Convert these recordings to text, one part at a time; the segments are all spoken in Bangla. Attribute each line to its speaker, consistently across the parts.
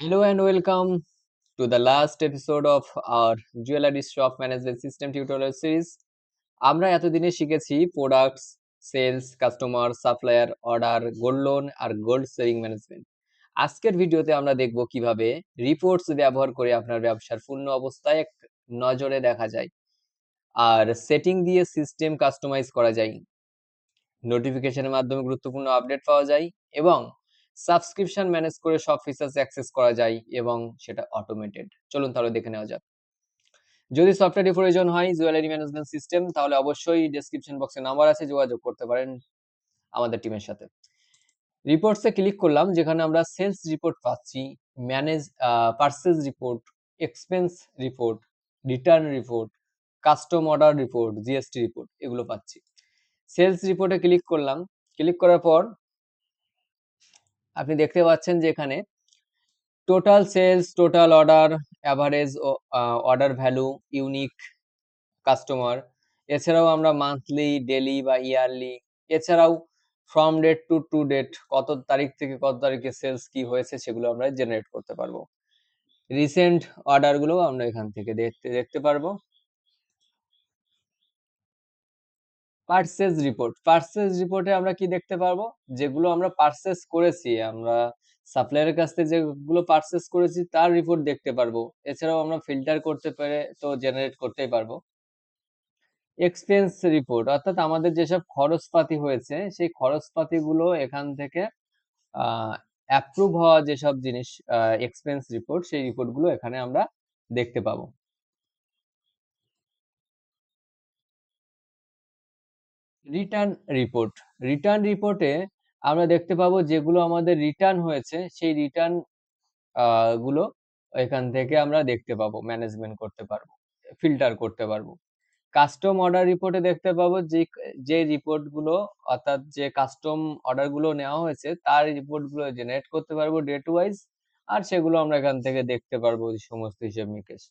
Speaker 1: Hello and welcome to the last episode of our jewelry shop management system tutorial series. আমরা এতদিনে শিখেছি products sales customer supplier order gold loan আর গোল্ড সেভিং ম্যানেজমেন্ট আজকের ভিডিওতে আমরা দেখব কীভাবে রিপোর্টস ব্যবহার করে আপনার ব্যবসার পূর্ণ অবস্থায় এক নজরে দেখা যায় আর সেটিং দিয়ে সিস্টেম কাস্টমাইজ করা যায় নোটিফিকেশনের মাধ্যমে গুরুত্বপূর্ণ আপডেট পাওয়া যায় এবং সাবস্ক্রিপশন ম্যানেজ করে সব ফিচার্স অ্যাক্সেস করা যায় এবং সেটা অটোমেটেড চলুন তাহলে দেখে নেওয়া যাক। যদি সফটওয়্যারের প্রয়োজন হয় জুয়েলারি ম্যানেজমেন্ট সিস্টেম তাহলে অবশ্যই ডেসক্রিপশন বক্সে নাম্বার আছে, যোগাযোগ করতে পারেন আমাদের টিমের সাথে। রিপোর্টসে ক্লিক করলাম, যেখানে আমরা সেলস রিপোর্ট পাচ্ছি manage purchase report expense report return report custom order report GST report এগুলো পাচ্ছি। সেলস রিপোর্টে ক্লিক করলাম। ক্লিক করার পর আপনি দেখতে পাচ্ছেন যে এখানে total sales total order average order value unique customer এছাড়াও আমরা মান্থলি ডেলি বা ইয়ারলি এছাড়াও from date to to date কত তারিখ থেকে কত তারিখে সেলস কি হয়েছে সেগুলো আমরা জেনারেট করতে পারব। রিসেন্ট অর্ডারগুলো আমরা এখান থেকে দেখতে দেখতে পারব। পার্সেস রিপোর্ট পার্সেস রিপোর্টে আমরা কি দেখতে পারব? যেগুলো আমরা পার্সেস করেছি, আমরা সাপ্লায়ারের কাছ থেকে যেগুলো পার্সেস করেছি, তার রিপোর্ট দেখতে পারব। এছাড়াও আমরা ফিল্টার করতে পারে তো জেনারেট করতেই পারব। এক্সপেন্স রিপোর্ট অর্থাৎ আমাদের যেসব খরচপাতি হয়েছে, সেই খরচপাতিগুলো এখান থেকে অ্যাপ্রুভ হওয়া যেসব জিনিস এক্সপেন্স রিপোর্ট সেই রিপোর্টগুলো এখানে আমরা দেখতে পাবো। রিটার্ন রিপোর্ট রিটার্ন রিপোর্টে আমরা দেখতে পাবো যেগুলো আমাদের রিটার্ন হয়েছে, সেই রিটার্নগুলো এখান থেকে আমরা দেখতে পাবো ম্যানেজমেন্ট করতে পারব ফিল্টার করতে পারব। কাস্টম অর্ডার রিপোর্টে দেখতে পাবো যে যে রিপোর্টগুলো, অর্থাৎ যে কাস্টম অর্ডারগুলো নেওয়া হয়েছে, তার রিপোর্টগুলো জেনারেট করতে পারব ডেট ওয়াইজ আর সেগুলো আমরা এখান থেকে দেখতে পারব সমস্ত হিসেব নিকেশ।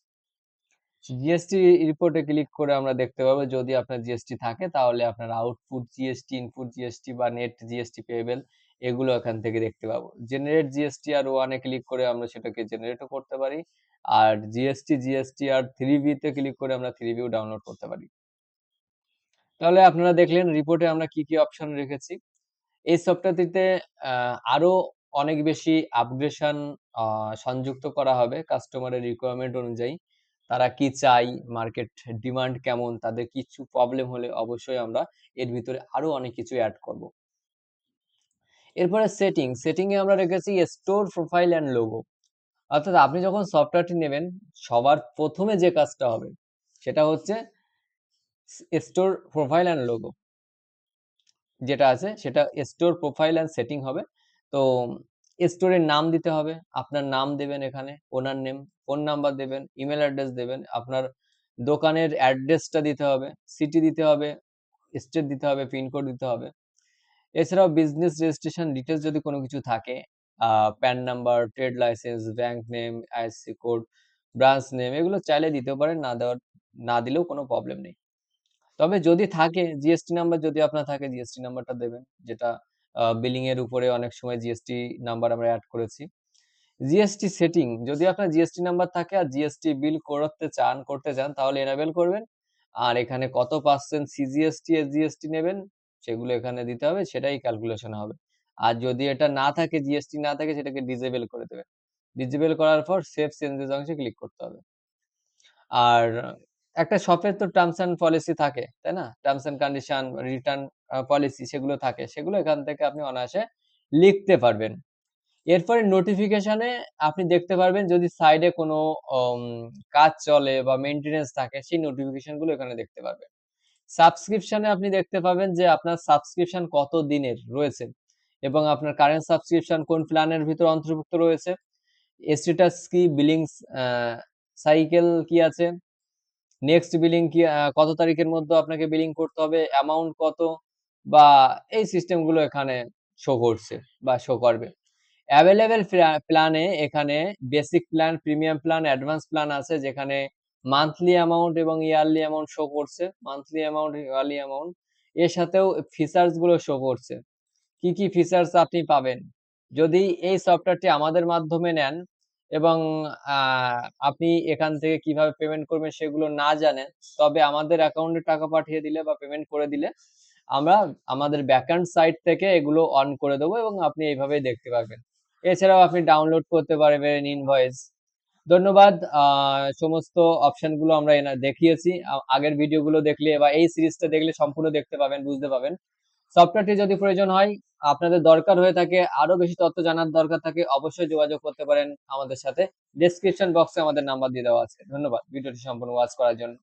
Speaker 1: জিএসটি রিপোর্টে ক্লিক করে আমরা দেখতে পাবো, যদি আপনার জিএসটি থাকে তাহলে আপনার আউটপুট জিএসটি ইনপুট জিএসটি বা নেট জিএসটি পেয়েবেল এগুলো এখান থেকে দেখতে পাবো। জেনারেট জিএসটি আর ওয়ানে ক্লিক করে আমরা সেটাকে জেনারেটও করতে পারি। আর জিএসটি জিএসটি আর থ্রি তে ক্লিক করে আমরা থ্রি ভিউ ডাউনলোড করতে পারি। তাহলে আপনারা দেখলেন রিপোর্টে আমরা কি কি অপশন রেখেছি? এই সফটওয়্যারটিতে আরও অনেক বেশি আপগ্রেশন সংযুক্ত করা হবে কাস্টমারের রিকোয়ারমেন্ট অনুযায়ী। তারা কি চাই মার্কেট ডিমান্ড কেমন, তাদের কিছু প্রবলেম হলে অবশ্যই আমরা এর ভিতরে আরও অনেক কিছু অ্যাড করব। এরপরে সেটিং সেটিং এ আমরা রেখেছি স্টোর প্রোফাইল অ্যান্ড লোগো অর্থাৎ আপনি যখন সফটওয়্যারটি নেবেন, সবার প্রথমে যে কাজটা হবে, সেটা হচ্ছে স্টোর প্রোফাইল অ্যান্ড লোগো যেটা আছে, সেটা স্টোর প্রোফাইল অ্যান্ড সেটিং হবে। তো স্টোরের নাম দিতে হবে। আপনার নাম দেবেন এখানে, ওনার নেম ফোন নাম্বার দেবেন ইমেল অ্যাড্রেস দেবেন, আপনার দোকানের অ্যাড্রেসটা দিতে হবে সিটি দিতে হবে স্টেট দিতে হবে পিনকোড দিতে হবে। এছাড়াও বিজনেস রেজিস্ট্রেশন ডিটেলস যদি কোনো কিছু থাকে PAN number trade license bank name IC code branch name এগুলো চাইলে দিতে পারেন, না দেওয়ার, না দিলেও কোনো প্রবলেম নেই। তবে যদি থাকে জিএসটি নাম্বার যদি আপনার থাকে জিএসটি নাম্বারটা দেবেন, যেটা বিলিং এর উপরে অনেক সময় জিএসটি নাম্বার আমরা অ্যাড করেছি। জিএসটি সেটিং যদি আপনার জিএসটি নাম্বার থাকে আর জিএসটি বিল করতে চান করতে চান, তাহলে এনাবেল করবেন। আর এখানে কত পার্সেন্ট সিজিএসটি এসজিএসটি নেবেন, সেগুলো এখানে দিতে হবে, সেটাই ক্যালকুলেশন হবে। আর যদি এটা না থাকে জিএসটি না থাকে, সেটাকে ডিজেবল করে দেবেন। ডিজেবল করার পর সেভ চেঞ্জেস অংশে ক্লিক করতে হবে। আর একটা শপের তো টার্মস অ্যান্ড পলিসি থাকে, তাই না? Terms and condition return policy সেগুলো থাকে, সেগুলো এখান থেকে আপনি অনায়াসে লিখতে পারবেন। এরপরে নোটিফিকেশনে আপনি দেখতে পারবেন যদি সাইডে কোনো কাজ চলে বা মেনটেনেন্স থাকে, সেই নোটিফিকেশনগুলো এখানে দেখতে পারবেন। সাবস্ক্রিপশনে আপনি দেখতে পাবেন যে আপনার সাবস্ক্রিপশন কত দিনের রয়েছে এবং আপনার কারেন্ট সাবস্ক্রিপশন কোন প্ল্যানের ভিতর অন্তর্ভুক্ত রয়েছে স্ট্যাটাস কি বিলিং সাইকেল কি আছে নেক্সট বিলিং কি কত তারিখের মধ্যে আপনাকে বিলিং করতে হবে? অ্যামাউন্ট কত? বা এই সিস্টেমগুলো এখানে শো করছে বা শো করবে। অ্যাভেলেবেল প্ল্যানে এখানে basic plan premium plan advance plan আছে যেখানে মান্থলি অ্যামাউন্ট এবং ইয়ারলি অ্যামাউন্ট শো করছে। মান্থলি অ্যামাউন্ট ইয়ারলি অ্যামাউন্ট এর সাথেও ফিচার্সগুলো শো করছে। কি কি ফিচার্স আপনি পাবেন? যদি এই সফটওয়্যারটি আমাদের মাধ্যমে নেন এবং আপনি এখান থেকে কীভাবে পেমেন্ট করবেন সেগুলো না জানেন, তবে আমাদের অ্যাকাউন্টে টাকা পাঠিয়ে দিলে বা পেমেন্ট করে দিলে আমরা আমাদের ব্যাকএন্ড সাইট থেকে এগুলো অন করে দেবো এবং আপনি এইভাবেই দেখতে পারবেন। এছাড়াও আপনি ডাউনলোড করতে পারবেন ইনভয়েস। ধন্যবাদ। সমস্ত অপশনগুলো আমরা দেখিয়েছি। আগের ভিডিওগুলো দেখলে বা এই সিরিজটা দেখলে সম্পূর্ণ দেখতে পাবেন, বুঝতে পাবেন। সফটওয়্যারটি যদি প্রয়োজন হয়, আপনাদের দরকার হয়ে থাকে, আরও বেশি তথ্য জানার দরকার থাকে, অবশ্যই যোগাযোগ করতে পারেন আমাদের সাথে। ডেসক্রিপশন বক্সে আমাদের নাম্বার দিয়ে দেওয়া আছে। ধন্যবাদ ভিডিওটি সম্পূর্ণ ওয়াচ করার জন্য।